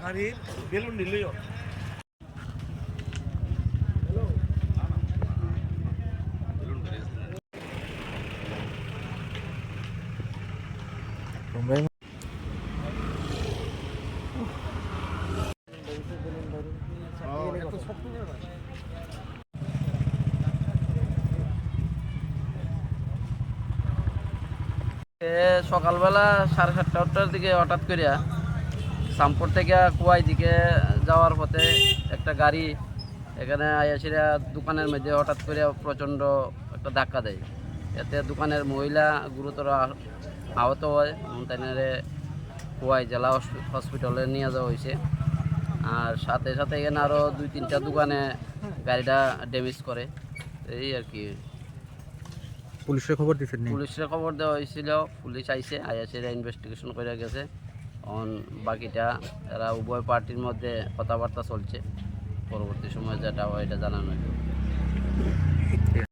গাড়ির সকালবেলা সাড়ে সাতটা আটটার দিকে হঠাৎ করিয়া সামপুর থেকে কুয়াই দিকে যাওয়ার পথে একটা গাড়ি এখানে আয়াসিরা দোকানের মধ্যে হঠাৎ করে প্রচণ্ড একটা ধাক্কা দেয়। এতে দোকানের মহিলা গুরুতর আহত হয়। তাইনারে কুয়াই জেলা হসপিটালে নিয়ে যাওয়া হয়েছে। আর সাথে সাথে এখানে আরও দুই তিনটা দোকানে গাড়িটা ড্যামেজ করে। এই আর কি। পুলিশের খবর দিচ্ছেন নি? পুলিশের খবর দেওয়া হয়েছিল। পুলিশ আইসে আইসে ইনভেস্টিগেশন করে গেছে। অন বাকিটা এরা উভয় পার্টির মধ্যে কথাবার্তা চলছে। পরবর্তী সময় যেটা হয় এটা জানানো